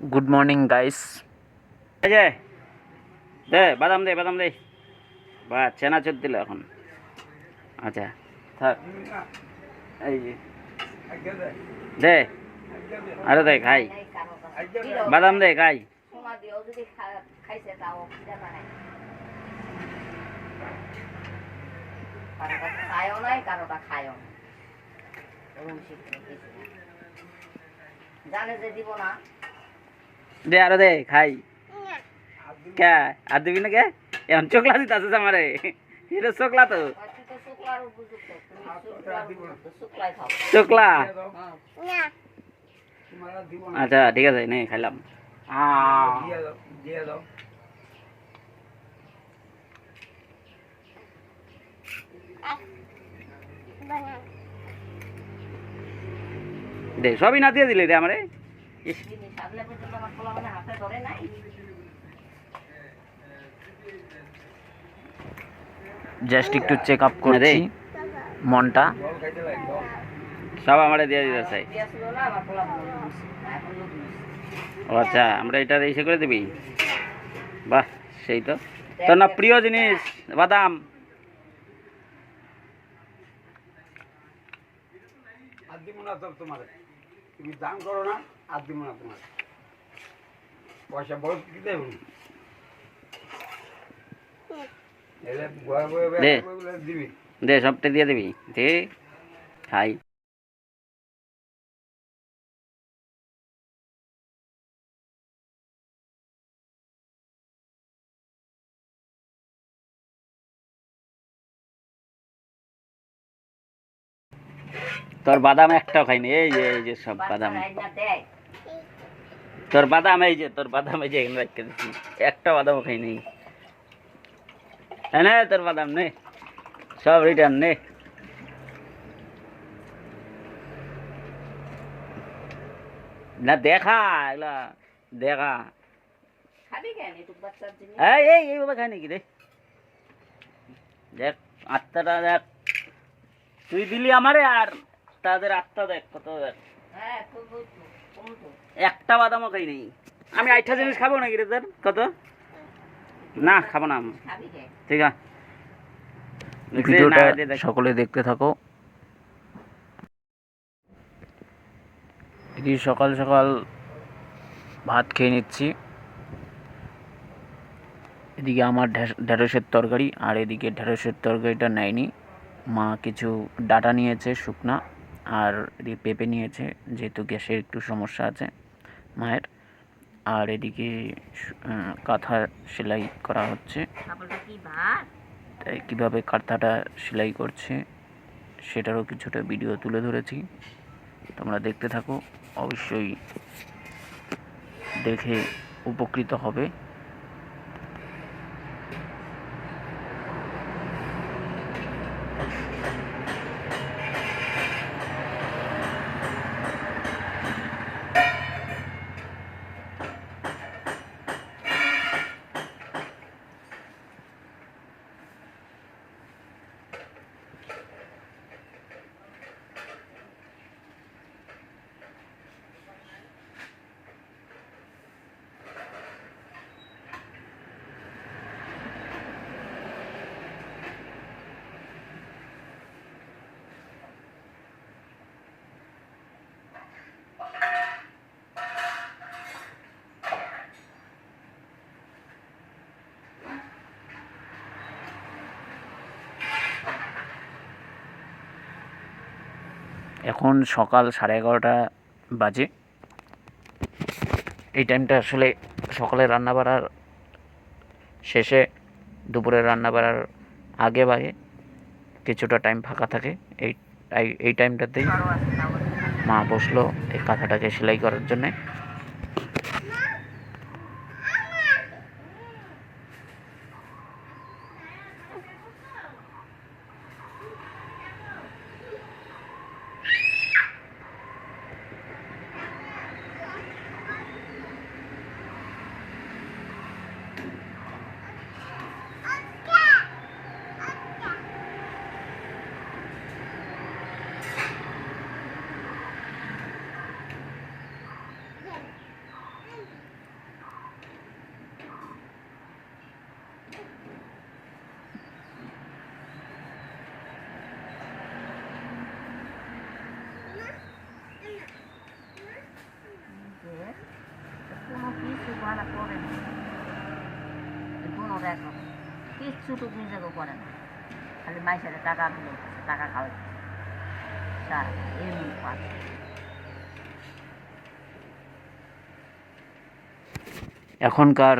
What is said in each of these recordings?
Good morning guys যে দে বাদাম দে বাদাম দে। বা চেনাচুর দিল এখন। আচ্ছা থাক। এই দে আরে দে খাই। বাদাম দে খাই। খায়ও নাই কারোটা খায়ও। জানে যে দিব না দে আরও দে, খাই। কে? আর দিবি না কে? এখন চোখলা দিতে চোখলা তো। চোখলা? আচ্ছা ঠিক আছে, নে, খাইলাম। দে, সবই না দিয়ে দিলে রে আমারে। জিনিস পর্যন্ত আমার পোলা মানে হাতে ধরে নাই। জাস্ট একটু চেক আপ করছি মনটা। সব আমারে দিয়ে দিতে চাই। মনে নিচ্ছে। ও আচ্ছা আমরা এটা ইসে করে দিবি? বাহ সেই তো। তোর না প্রিয় জিনিস বাদাম। আর দিব না তোমার। তুমি দাম করো না আর দিব না তোমার। পয়সা বড় দেব? দে। সবটা দিয়ে দিবি। দে খাই। তোর বাদাম একটাও খাইনি। এই যে এই যে সব বাদাম। তোর বাদাম এই যে তোর বাদাম এই যে এখানে রাখতে দিচ্ছি একটা বাদামও খাইনি হ্যাঁ নে তোর বাদাম নে। সব রিটার্ন নে। না দেখা এগুলা দেখা। এই এই এইভাবে খাই নাকি রে? দেখ আত্মাটা দেখ। তুই দিলি আমারে আর তাদের আত্মা দেখ কত দেখ। হ্যাঁ একটা বাদামও খাই নেই। আমি আইটা জিনিস খাব নাকি রে তোর? কত? না খাব না আমি। ঠিক আছে। ভিডিওটা। সকলে দেখতে থাকো। এদিকে সকাল সকাল ভাত খেয়ে নিচ্ছি। এদিকে আমার ঢ্যাঁড়সের তরকারি আর এদিকে ঢ্যাঁড়সের তরকারিটা নেয়নি। মা কিছু ডাটা নিয়েছে শুকনা। আর এদিকে পেঁপে নিয়েছে যেহেতু গ্যাসের একটু সমস্যা আছে মায়ের। আর এদিকে কাঁথা সেলাই করা হচ্ছে। তাই কীভাবে কাঁথাটা সেলাই করছে সেটারও কিছুটা ভিডিও তুলে ধরেছি। তোমরা দেখতে থাকো অবশ্যই দেখে উপকৃত হবে। এখন সকাল সাড়ে এগারোটা বাজে। এই টাইমটা আসলে সকালে রান্না বাড়ার শেষে দুপুরে রান্না বাড়ার আগে বাগে কিছুটা টাইম ফাঁকা থাকে। এই, এই- টাইমটাতেই মা বসল এই কাঁথাটাকে সেলাই করার জন্যে। দেখো কিচ্ছু তো করে না। খালি টাকা দিলে টাকা এখনকার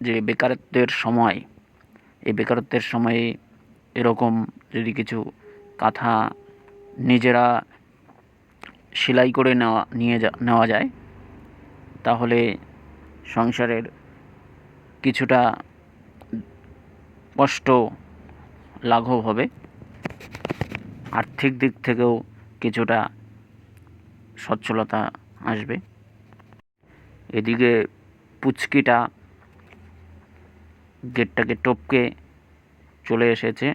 যে বেকারত্বের সময়, এই বেকারত্বের সময়ে এরকম যদি কিছু কাঁথা নিজেরা সেলাই করে নেওয়া, নিয়ে যা, নেওয়া যায়, তাহলে সংসারের কিছুটা কষ্ট লাঘব হবে। আর্থিক দিক থেকেও কিছুটা সচ্ছলতা আসবে। এদিকে পুচকিটা গেটটাকে টপকে চলে এসেছে।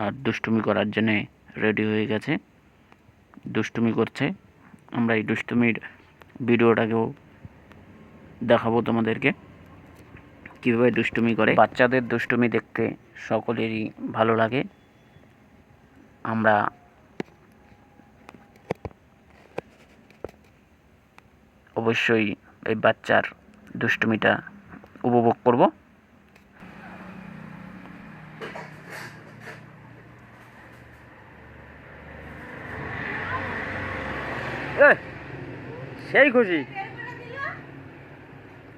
আর দুষ্টুমি করার জন্যে রেডি হয়ে গেছে। দুষ্টুমি করছে। আমরা এই দুষ্টুমির ভিডিওটাকেও দেখাবো তোমাদেরকে। কীভাবে দুষ্টুমি করে। বাচ্চাদের দুষ্টুমি দেখতে সকলেরই ভালো লাগে। আমরা অবশ্যই এই বাচ্চার দুষ্টুমিটা উপভোগ করব। সেই খুশি।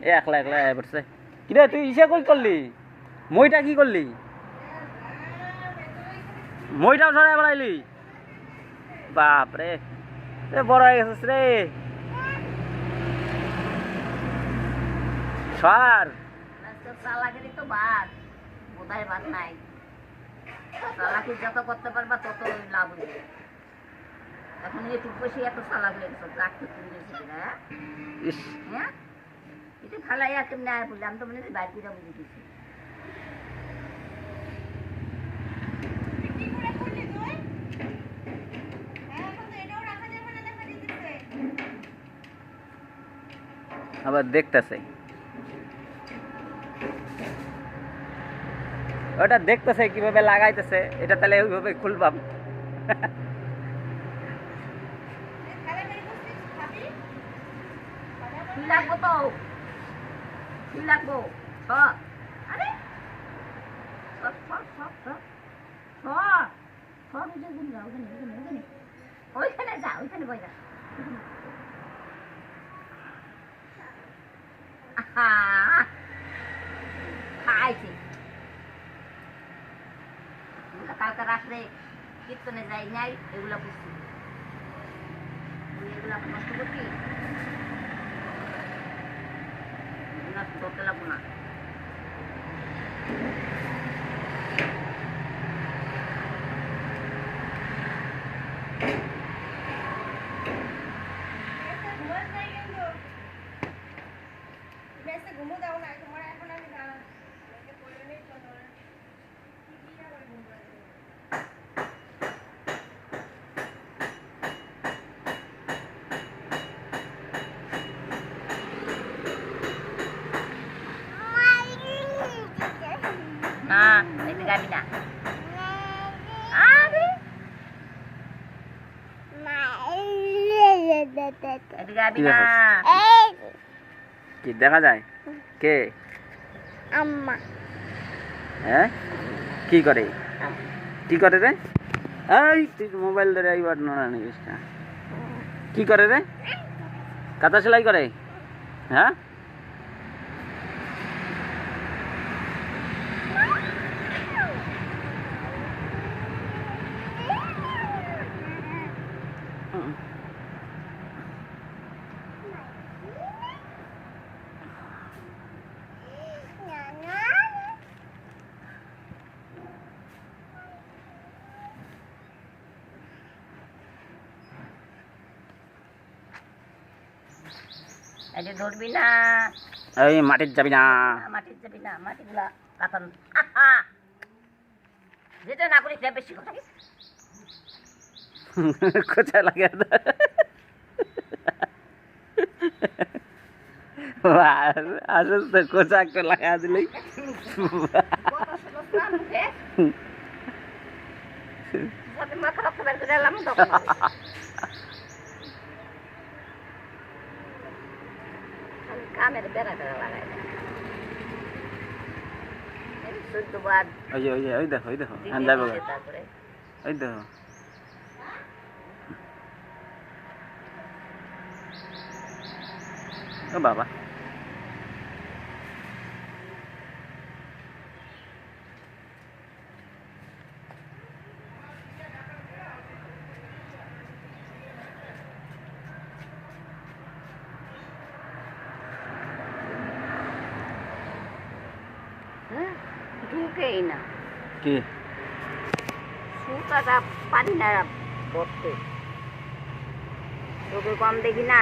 এ একলা একলা আয় পড়ছে। কিরে তুই ইসে কই করলি? মইটা কি করলি? মইটাও সরাই বেড়াইলি? বাপ রে এ বড় হয়ে গেছিস রে। সর। তো বাদ বোধহয় বাদ নাই। চালাকি যত করতে পারবা তত লাভ হইবে। এখন একটু বসে এত চালাক হয়ে গেছো রাখতে তুমি হ্যাঁ? এটা ফালাই আর কেমনি আয় বললাম তো মনে হয় বাইর করে বুঝে দিছি আবার দেখতেছে। ওটা দেখতেছে কীভাবে লাগাইতেছে এটা তাহলে ওইভাবে খুলবাম। লাগবো তো কি ছ আরে। সর সর সর সর সর সর ওই যে ওখানে যা ওখানে ওখানে ওখানে ওইখানে যা, ওইখানে বই যা খাইছে। কালকে রাত্রে কীর্তনে যাই নাই, এগুলো বুঝছি এগুলো নষ্ট করবি? এগুলো ধরতে লাগবো না না এতে যাবি না আরে কি দেখা যায়? কে? আম্মা। হ্যাঁ? কি করে? কি করে রে? এই তুই মোবাইল ধরে এইবার নোনা নিবিস না। কি করে রে? কাঁথা সেলাই করে? হ্যাঁ? এতে ধরবি না। এই মাটির যাবি না। মাটির যাবি না মাটিগুলা কাতান যেটা না করি সে বেশি কথা কোথায় লাগে আসল তো কোচা একটা লাগা দিলেই মাথা রক্ত বের ওই যে ওই যে ওই দেখো ওই দেখো হ্যাঁ যাব ওই দেখো। ও বাবা হ্যাঁ ঢুকেই না। কি? সুতাটা পারি না পড়তে চোখে কম দেখি না।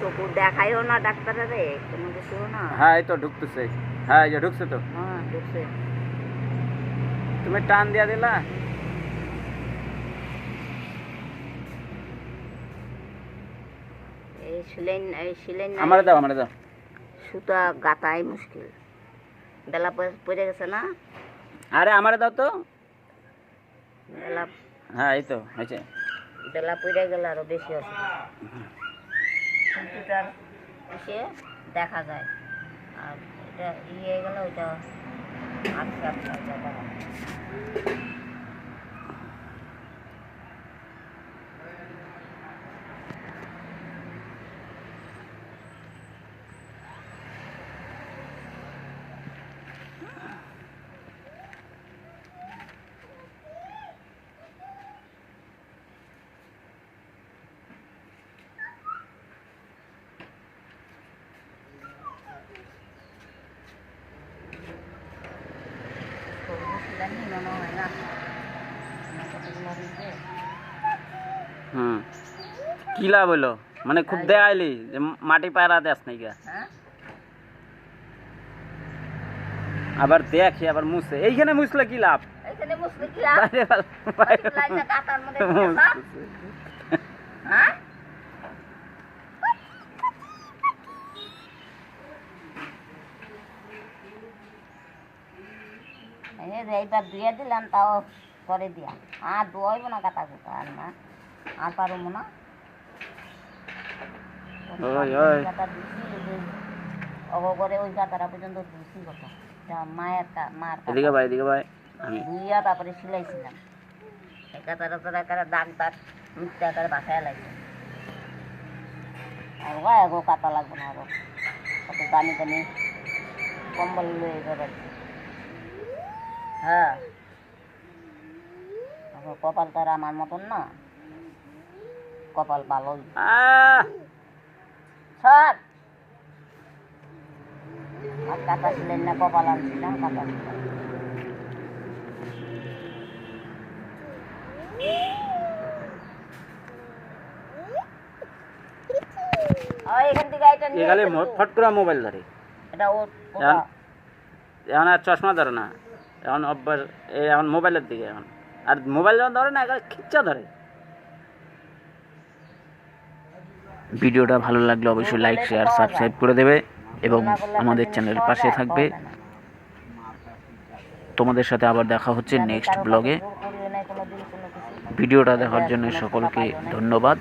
চোখু দেখাইও না ডাক্তারে কোনো না। হ্যাঁ এই তো ঢুকতেছে। হ্যাঁ এই যে ঢুকছে তো। হ্যাঁ ঢুকছে। তুমি টান দিয়া দিলা। এই সিলেন এই সিলেন আমার দাও আমার দাও। সুতা গাতাই মুশকিল। বেলা পড়ে- গেছে না? আরে আমার দাও তো। বেলা হ্যাঁ এই তো হয়েছে। বেলা পড়ে গেলে আরও বেশি আছে। কম্পিউটার। এসে দেখা যায়। আর এটা ইয়ে গেলে ওইটা আটকে আটকে আটকে দেখা যায়। সবুজ হয় না আমার কতগুলো হয়েছে? হুম। কি লাভ হইল? মানে খুব দেখাইলি যে মাটি পায়রা দেস নাই গা আবার দেখি আবার মুছে? এইখানে মুছলে কি লাভ? এইখানে মুসলি কি লাভ? বাইরে বাইরে কাটার মধ্যে কি লাভ? মুছতেছে। হ্যাঁ এই যে এইবার ধুয়ে দিলাম তাও করে দিয়া। আর ধোয়াইব না কাটা কুটা আর না আর পারব না। ওই, ওই। কাটাটা পর্যন্ত কথা মায়ের কা- মার এদিকে ভাই এদিকে ভাই ধুইয়া তারপরে সিলাইছিলাম। এই কাতারা তারা কারা দাগ দাগ মিথ্যা করে বাসায় লাগছে আর কাটা লাগবে না আরও। কত দামি দামি কম্বল লয়ে যাবে। হ্যাঁ। কপাল তো আর আমার মতন না। কপাল ভালোই! সর আর কাটা ছিলেন না কপাল আনছিলাম কাটা ছিলাম ফট করে মোবাইল ধরে। এটা ও এখন আর চশমা ধরে না। এখন অভ্যাস এই এখন মোবাইলের দিকে এখন। আর মোবাইল যখন ধরে না এখন খিচ্চা ধরে। ভিডিওটা ভালো লাগলে অবশ্যই লাইক শেয়ার সাবস্ক্রাইব করে দেবে এবং আমাদের চ্যানেলের পাশে থাকবে। তোমাদের সাথে আবার দেখা হচ্ছে নেক্সট ব্লগে ভিডিওটা দেখার জন্য সকলকে ধন্যবাদ।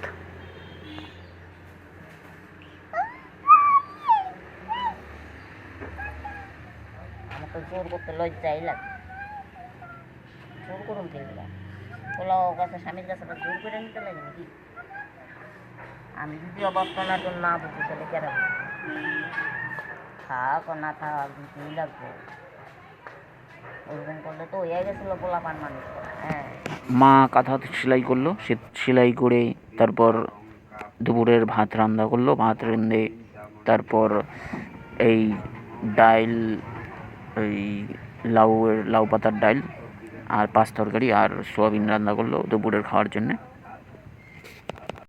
জোর করতে লজ্জাই লাগে। জোর করুন কেগুলা ওলা ও কাছে স্বামীর কাছে জোর করে নিতে লাগে নাকি? আমি যদি না বুঝি তাহলে থাক না থাক লাগবে। ওরকম করলে তো হয়ে গেছিল পোলাপান মানুষ হ্যাঁ। মা কাঁথা সেলাই করল, সে সেলাই করে তারপর দুপুরের ভাত রান্না করল, ভাত রেঁধে তারপর এই ডাইল এই লাউয়ের লাউ পাতার ডাইল আর পাঁচ তরকারি আর সোয়াবিন রান্না করল দুপুরের খাওয়ার জন্যে।